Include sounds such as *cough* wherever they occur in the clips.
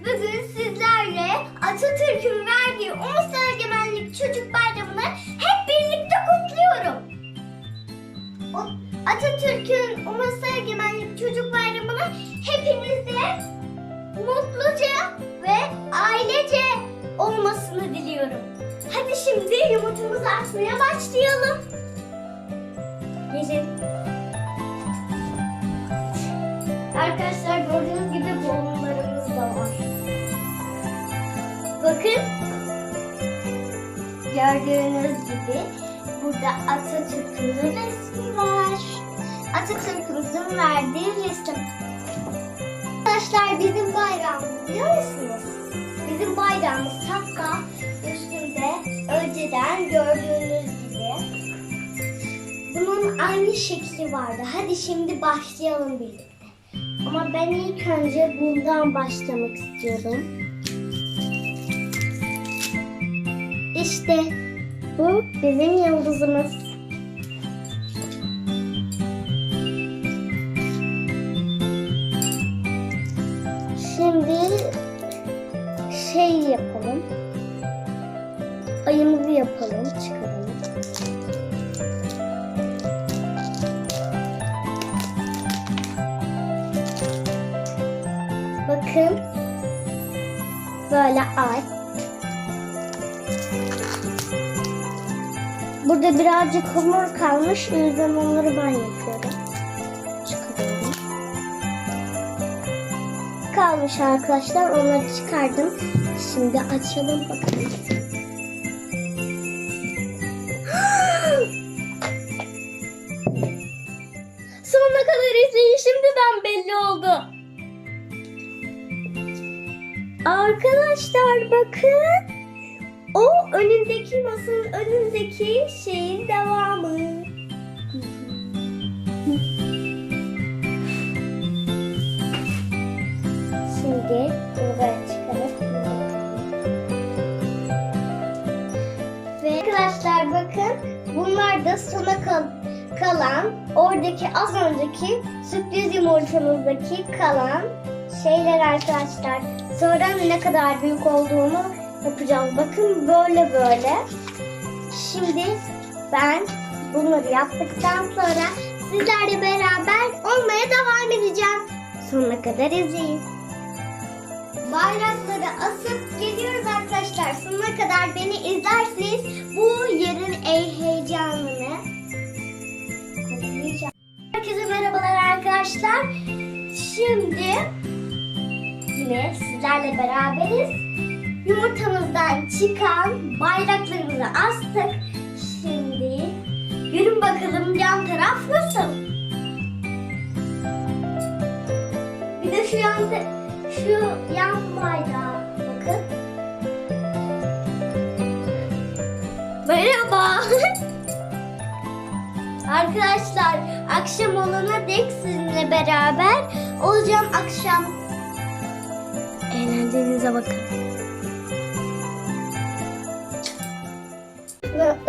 Bugün sizlerle Atatürk'ün verdiği Ulusal Egemenlik Çocuk Bayramı'nı hep birlikte kutluyorum. Atatürk'ün Ulusal Egemenlik Çocuk Bayramı'nı hepinizle mutluca ve ailece olmasını diliyorum. Hadi şimdi yumurtamızı açmaya başlayalım. Gelin. Arkadaşlar gördüğünüz gibi bonlarımız Bakın. Gördüğünüz gibi burada Atatürk'ün resmi var. Atatürk'ümüzün verdiği resim. Arkadaşlar bizim bayrağımız biliyor musunuz? Bizim bayrağımız hatta üstünde önceden gördüğünüz gibi bunun aynı şekli vardı. Hadi şimdi başlayalım birlikte. Ama ben ilk önce bundan başlamak istiyorum. İşte bu bizim yıldızımız. Şimdi şey yapalım. Ayımızı yapalım, çıkaralım. Bakın. Böyle ay. Burada birazcık hamur kalmış. O yüzden onları ben yapıyorum. Çıkarıyorum. Kalmış arkadaşlar. Onları çıkardım. Şimdi açalım bakalım. *gasps* Sonuna kadar izleyin. Şimdiden belli oldu. Arkadaşlar bakın. O önündeki masanın önündeki şeyin devamı. Şimdi buraya çıkarıp Ve arkadaşlar bakın bunlar da sona kal kalan oradaki az önceki sürpriz yumurtamızdaki kalan şeyler arkadaşlar. Sonra ne kadar büyük olduğunu yapacağız. Bakın böyle böyle. Şimdi ben bunları yaptıktan sonra sizlerle beraber olmaya devam edeceğim. Sonuna kadar izleyin. Bayrakları asıp geliyoruz arkadaşlar. Sonuna kadar beni izlerseniz bu yerin ey heyecanını. Herkese merhabalar arkadaşlar. Şimdi yine sizlerle beraberiz. Yumurtamızdan çıkan bayraklarımızı astık. Şimdi görün bakalım yan taraf nasıl? Bir de şu yan şu yan bayrağa bakın. Merhaba. *laughs* Arkadaşlar akşam olana dek sizinle beraber olacağım akşam. Eğlendiğinize bakın.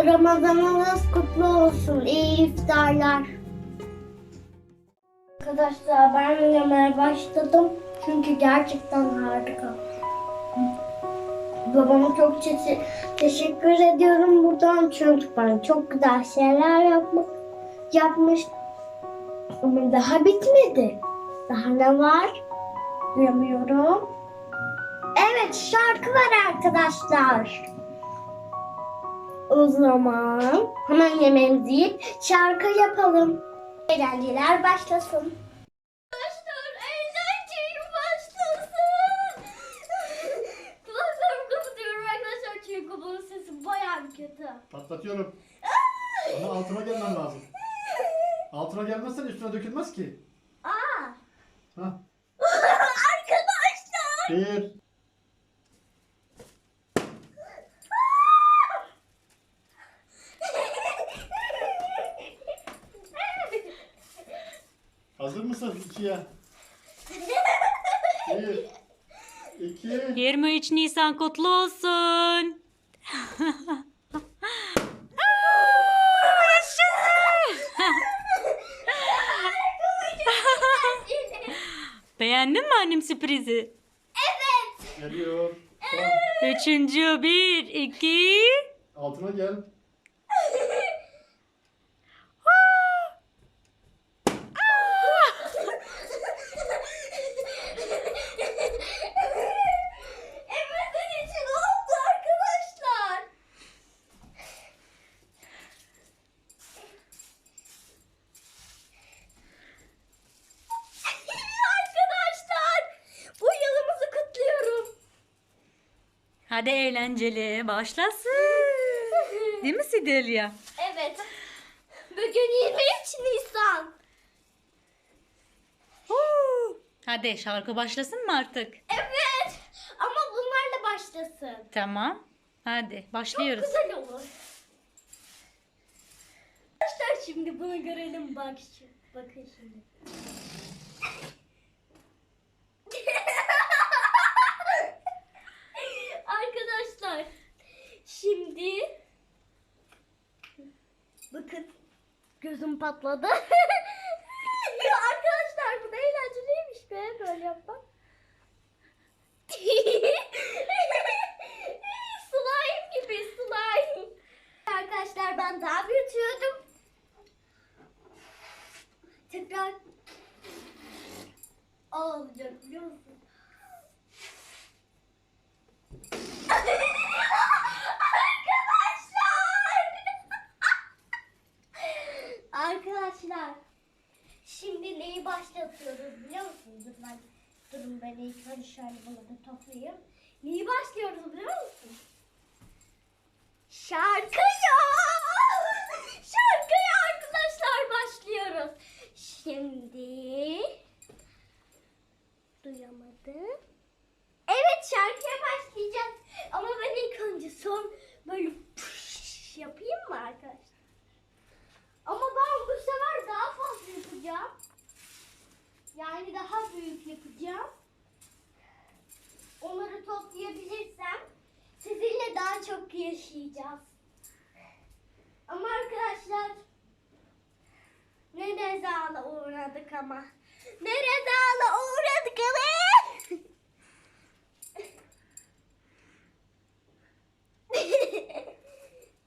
Ramazanınız kutlu olsun. İyi iftarlar. Arkadaşlar ben yemeye başladım. Çünkü gerçekten harika. Babama çok te- teşekkür ediyorum buradan. Çünkü ben çok güzel şeyler yapmak yapmış. Ama daha bitmedi. Daha ne var? Bilmiyorum. Evet şarkı var arkadaşlar. O zaman hemen yemeğimizi yiyip şarkı yapalım. Eğlenceler başlasın. Arkadaşlar eğlenceli başlasın. Kulaklarımı kapatıyorum arkadaşlar çünkü bunun sesi bayağı kötü. Patlatıyorum. Ama altına gelmen lazım. Altına gelmezsen üstüne dökülmez ki. Aa! Ha. *laughs* Arkadaşlar! Bir. İkiye? *laughs* Bir. İki. 23 Nisan kutlu olsun. *laughs* Beğendin mi annem sürprizi? Evet. Geliyor. Son. Üçüncü bir, iki. Altına gel. Emre'nin için oldu arkadaşlar. arkadaşlar bu yılımızı kutluyorum. Hadi eğlenceli başlasın. *laughs* Değil mi Sidelya? Evet. Bugün 23 Nisan. Hadi şarkı başlasın mı artık? Evet. Ama bunlarla başlasın. Tamam. Hadi Çok başlıyoruz. güzel olur. Arkadaşlar şimdi bunu görelim bak şu. Bakın şimdi. Şimdi bakın gözüm patladı. *laughs* ya arkadaşlar bu da eğlenceliymiş be böyle yapmak. slime gibi slime. Arkadaşlar ben daha büyütüyordum. Tekrar olacak biliyor musun? Arkadaşlar. Arkadaşlar. Şimdi neyi başlatıyoruz biliyor musunuz? Dur ben, durun ben ilk önce şöyle bir toplayayım. Neyi başlıyoruz biliyor musun? Şarkıya! Şarkıya arkadaşlar başlıyoruz. Şimdi duyamadım. Evet şarkıya başlayacağız. Ama ben ilk önce son böyle püş yapayım mı arkadaşlar? Ama ben bu sefer daha fazla yapacağım. Yani daha büyük yapacağım. Onları toplayabilirsem sizinle daha çok yaşayacağız. Ama arkadaşlar ne rezala uğradık ama. Ne rezala uğradık ama.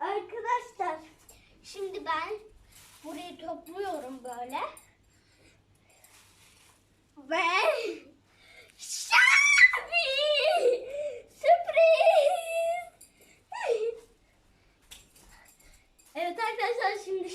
*laughs* arkadaşlar şimdi ben burayı topluyorum böyle. Ve Şabi! Sürpriz! Evet arkadaşlar şimdi şarkıyı başlatıyorum. La la la la la la la La la la la la la La la la la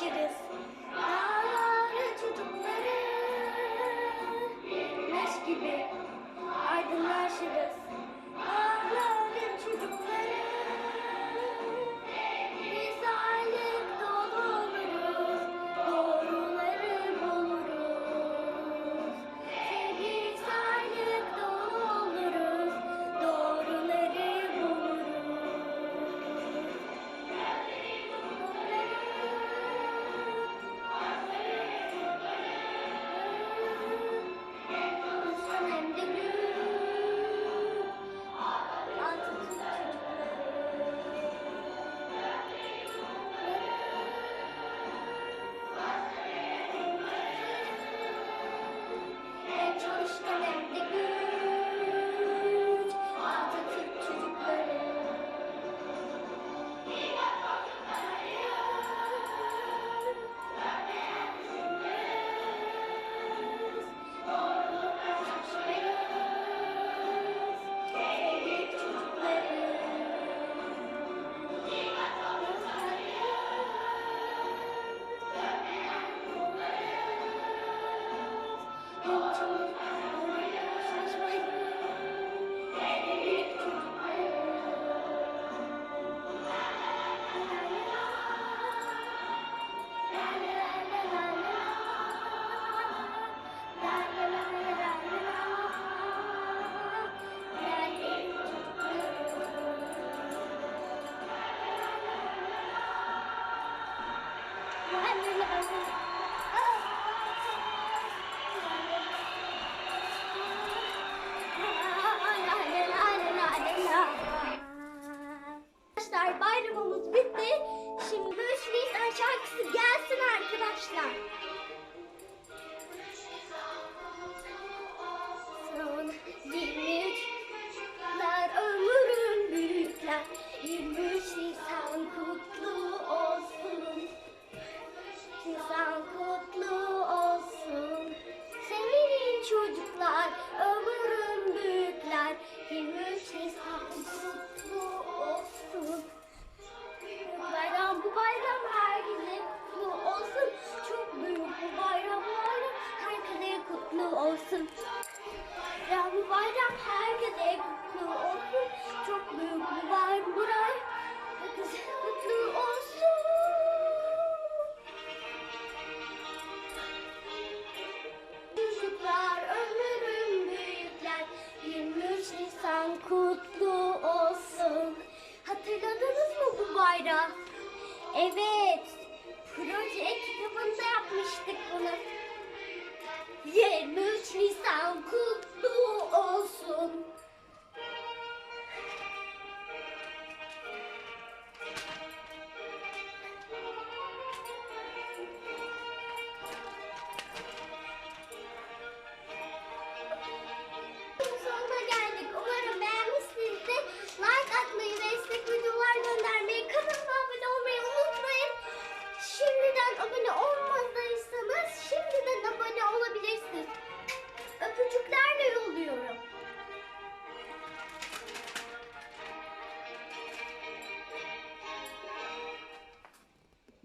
Görüşürüz. Evet. Proje kitabında yapmıştık bunu. 23 Nisan kutlu olsun.